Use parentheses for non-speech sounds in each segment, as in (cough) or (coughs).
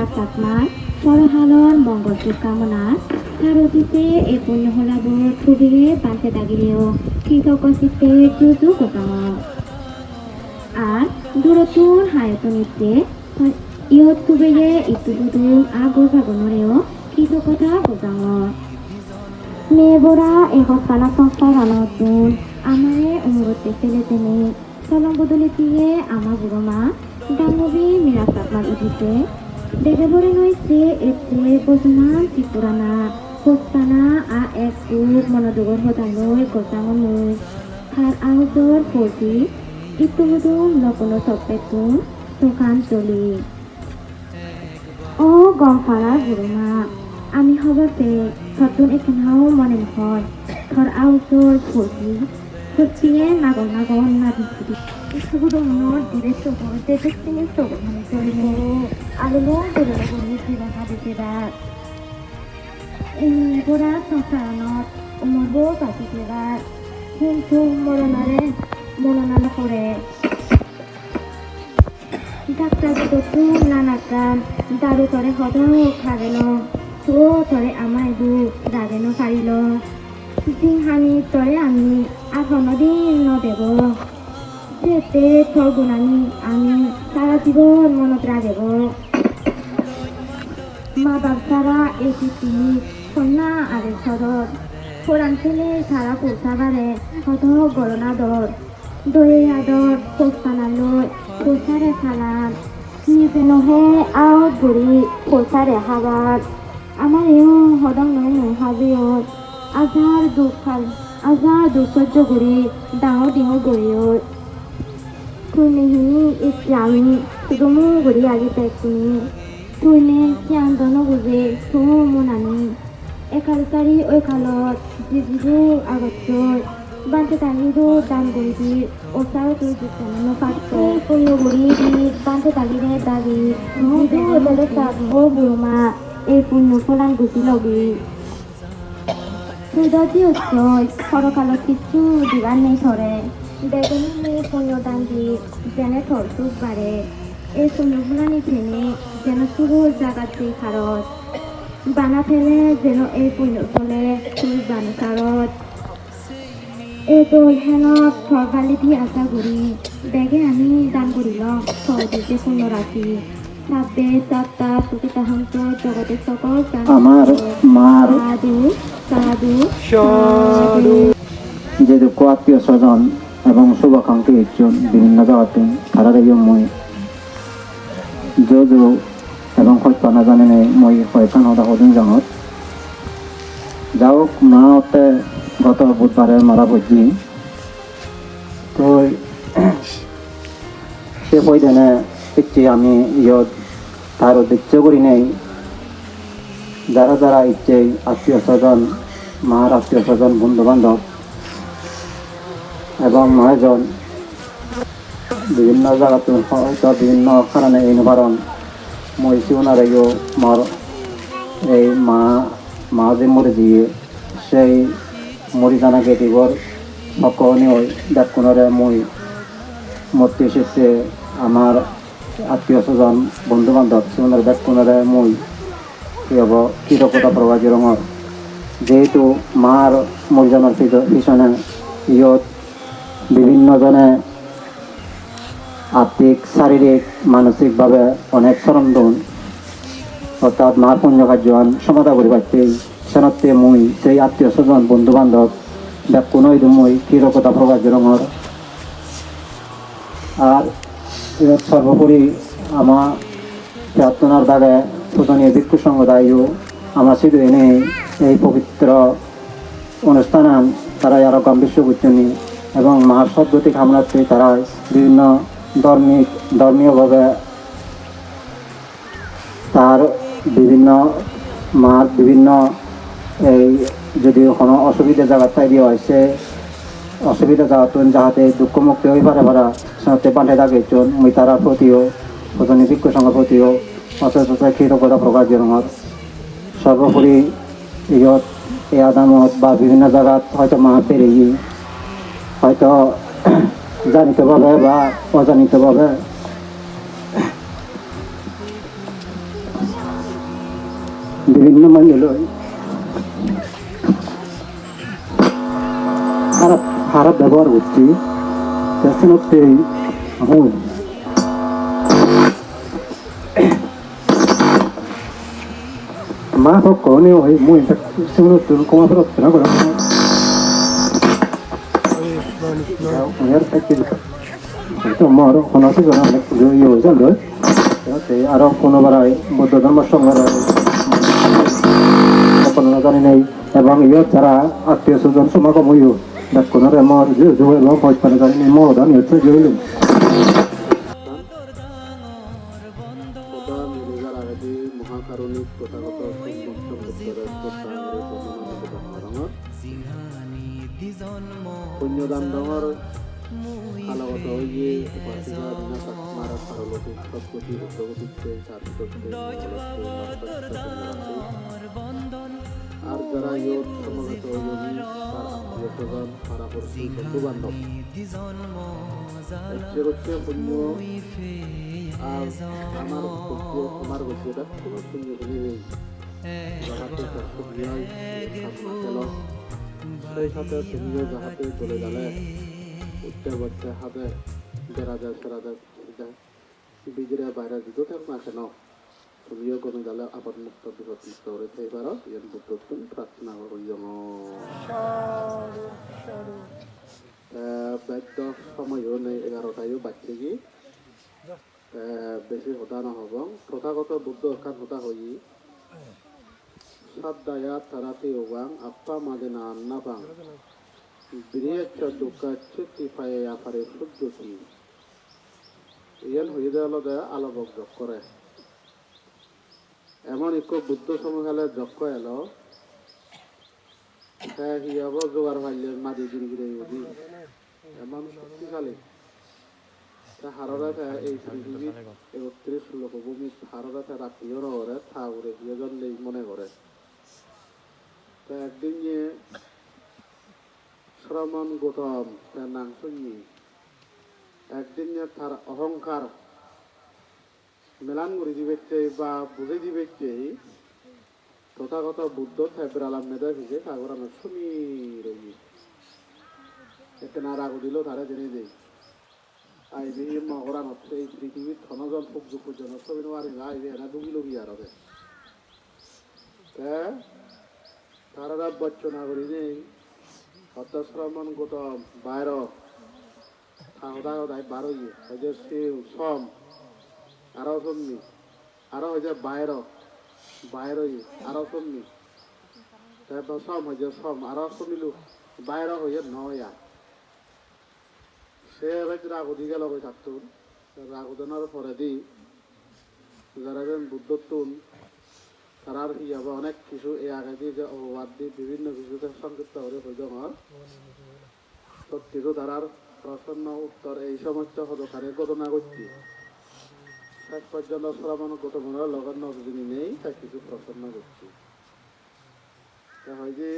মিলাপ তাকমার পরহালর মঙ্গলচুর কামনা সারতিতে এ পুণ্য হলাবর খুবিরে পাশে দাগিরেও কৃতকচিতে জুজু গোটাম আর দূরতুন হায়তনিতে ইয়ত খুবিরে ইতু দুদুম আগর ভাগনরেও কৃতকতা গোটাঙর মেয়েবোরা এই হস্তানা সংস্থার নতুন আমারে অনুরোধে ফেলে তেনে। চলম বদলে দিয়ে আমার বুড়ো মা ডাঙ্গবি মিরাজ উঠিতে নইছে এতে বজমান ত্রিপুরানা হস্তানা আ এক রূপ মনোযোগর হতালৈ গজাঙৰ নৈ খাৰ আউজৰ ফৰ্তি ইতুমুদুম নকোনো চপেতুম দোকান চলি ও গংফারা গুরুমা আমি হবতে থতুন এখানেও মনে হয় থর আউজর ফটি ফটিয়ে নাগন নাগন না দিচ্ছি ইসবুদো মনোর দিলে চোখর দেখে তিনি চোখ মানে চলিব আলু দিলে গুলি দিলে ভাবি দিলা গোড়া সংসারনত উমরব পাতি দিলা কিন্তু মরণারে মরণালে করে ডাক্তার তো নানা কাম দারু তরে হদ খাগেল তো তরে আমায় দু রাগেন পারিল দিন হানি তরে আমি আঘন দিন নদেব যেতে থর গুণানি আমি সারা জীবন মনত রাগেব মা বাপ সারা এই পৃথিবী কন্যা আরে সদর। কোরআন ছেলে সারা পৌঁছাবারে হদ গণনা দর। দই আদর পোস্তানালৈ পইচাৰে খালাত নিজে নহে আউট ঘূৰি পইচাৰে হাবাত আমাৰ এও সদং নৈ নোহাবিয়ত আজাৰ দুখ খাল আজাৰ দুখ সহ্য কৰি ডাঙৰ ডিঙৰ গৰিয়ত তুমিহি ইছলামী তুদমু গৰি আজি পেক তুমি তুইনে চিয়ান দন বুজে থু মোনানি একালকাৰী ঐ কালত যিবোৰ আগত বান্তে তাগিদো দান কৰি দি ওচাৰ তুই দিছে পাত্ৰ পুণ্য কৰি দি বান্তে তাগিদে দাবি যিটো এবাৰে চাব অ বুঢ়মা এই পুণ্য ফলান গুচি লবি সুদতি উৎসৱ সৰকালত কিছু দিবাৰ নেই ধৰে বেগুনি পুণ্য দান দি যেনে থৰটোক বাঢ়ে এই পুণ্য ফলানি থেনে যেন চুৰৰ জাগাত দি খাৰত বানা ফেলে যেন এই পুণ্য ফলে তুই বানুচাৰত এই দোল হেনত সরকালিটি আশা করি ব্যাগে আমি দান করিলাম সহজে পূর্ণ রাখি সাবে সাতটা সুকিতা হংস জগতে সকল আমার মার সাধু সাধু। যে দুঃখ আত্মীয় স্বজন এবং শুভাকাঙ্ক্ষী একজন বিভিন্ন জায়গাতে তারা দেখি মই। যো এবং হয়তো না জানে নাই মই হয়খান হতা সদিন জাঙত যাওক মা হতে গত বুধবারে মারা বুঝি তো (coughs) সে পয়দানে দেখছি আমি ইয়ত তার উদ্দেশ্য করি নেই। যারা যারা ইচ্ছে আত্মীয় স্বজন মার আত্মীয় স্বজন বন্ধু বান্ধব এবং মহাজন বিভিন্ন জায়গাতে হয়তো বিভিন্ন কারণে এই নিবারণ মই সিউনারেও মার, এই মা মা যে মরে দিয়ে সেই মরি জানা গেটিবর সকনি ওই ডাকুনরে মই মূর্তি এসেছে আমার আত্মীয় স্বজন বন্ধু বান্ধব সিউনার ডাকুনরে মই। কি হব কৃতজ্ঞতা প্রবাদী রঙর? যেহেতু মার মরিজানোর পিছনে ইয়ত বিভিন্নজনে আর্থিক শারীরিক, মানসিকভাবে অনেক সরঞ্জন অর্থাৎ মার পুণ্য কার্যবান সমাধা করি পারতে সেনতে মুই, সেই আত্মীয় স্বজন বন্ধু বান্ধব ব্যাকুনই মই কৃতজ্ঞতা প্রবাদ রঙর আর সর্বোপরি আমার প্রার্থনার দ্বারা পূজনীয় ভিক্ষু সংগদায়ও আমার শুধু এনে এই পবিত্র অনুষ্ঠান তারা আরও গম্ভীর করছেনি এবং মার সদ্গতি কামনাতে তারা বিভিন্ন ধর্মিক ধর্মীয়ভাবে তার বিভিন্ন মার বিভিন্ন এই যদি কোনো অসুবিধা জায়গা তাই দিয়ে হয় সে অসুবিধা জাগাতুন যাহাতে দুঃখমুক্তি হয়ে পারে পারা সাথে পাল্টে থাকে চন মুই তারা প্রতিও ভিক্ষু সংঘ প্রতিও, অথচ কৃতজ্ঞতা প্রকাশ জনমত সর্বোপরি ইয়ত এই আদামত বা বিভিন্ন জায়গাত হয়তো মা পেরে হয়তো জানিতভাবে বা অজানিতভাবে বিভিন্ন মানুষ খারাপ খারাপ ব্যবহার করছি। সেখানে হয় মা তো কোনে ওই মুই সেগুলো তুমি কমা ফেরত না তো মর কোনো আছে জানা অনেক ইয়ে হয়েছে লয় আরও কোনোবার বৌদ্ধ ধর্ম কোনো জানি নেই এবং ইয়ে যারা আত্মীয় স্বজন সমাগম হইও দেখ কোনো মর যে যে এবং পুণ্যদান ডঙর আলাগত উদ্যোগতিতে আর যারা ইয়োগ সমবেত তার আত্মীয় স্বজন পাড়া পড়শি বন্ধু হচ্ছে পুণ্য আর আমার পুণ্য আমার গতিটা কোনো পুণ্য নেই। যাহাতে সুক্রিয়ায় গেল সেই সাথে তুমিও যাহাতে চলে গেলে উঠতে বসতে হাতে বেড়া যায় সেরা যায় বিজেরা বাইরে থাক না। কেন তুমিও কোনো গেলে আপদ মুক্ত বিপদ মুক্ত করে থাই পারো ইয়ান বুদ্ধ তুমি প্রার্থনা করিও বাদ্য সময়ও নেই এগারোটায়ও বাচ্চে কি? বেশি হতা নহব তথাগত বুদ্ধ কান হতা হই। বিরিয়াচ্ছা দুকা চুক্তি পায়ে আফারে সুদ্যতি ইয়ান হয়ে দেওয়াল দেয়া আলাবক যোগ করে এমন ইকো বুদ্ধ সময়কালে যজ্ঞ এলো হ্যাঁ হিয়াব জোগাড় ভাইলেন মাদি গিরি গিরে এমন শক্তিশালী তা হাররা এই পৃথিবীর একত্রিশ লোকভূমি হাররা রাখিও নগরে ঠাকুরে গিয়ে মনে করে একদিন গিয়ে শ্রমণ গৌতম তার নাম শুনি একদিন তার অহংকার মেলান করে দিবে চেয়ে বা বুঝে দিবে চেয়ে তথাগত বুদ্ধ থাইবের আলাম মেদা ভিজে তারপর আমরা শুনি রই এতে না রাগ দিল তারা জেনে দেই আইবি মহরান হচ্ছে এই পৃথিবীর ধনজন ফুক দুঃখ জন সবই নোয়ার আইবি এনা ডুবি লবি আর বচ্চ না করি নেই হত্যাশ্রমণ গৌতম বাইর সদায় বারো ইয়ে যে শিব, সম আরও সন্নি আরও ওই যে বাইর বাইর ইয়ে আরও সন্নি তারপর সম হয়ে যে সম আরও শুনিলু বাইর হয়ে নয়া। সে এবার রাগুদি গেল ওই থাকতুন। রাগুদনার পরে দি যারা যেন বুদ্ধতুন তারার আবার অনেক কিছু, এই আগে দিয়ে যে অবাদ দিয়ে বিভিন্ন কিছুতে সংযুক্ত করে হইল আমার সত্যিও তারার প্রসন্ন উত্তর এই সমস্ত হদকারে ঘটনা করছি শেষ পর্যন্ত শ্রমণ গতমনের লগত নজদিনী নেই তা কিছু প্রসন্ন করছি হয় যে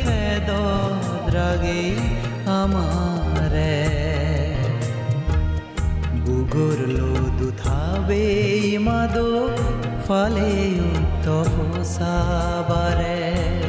Fedo dragi amare বুগর ফলে তো সাবারে।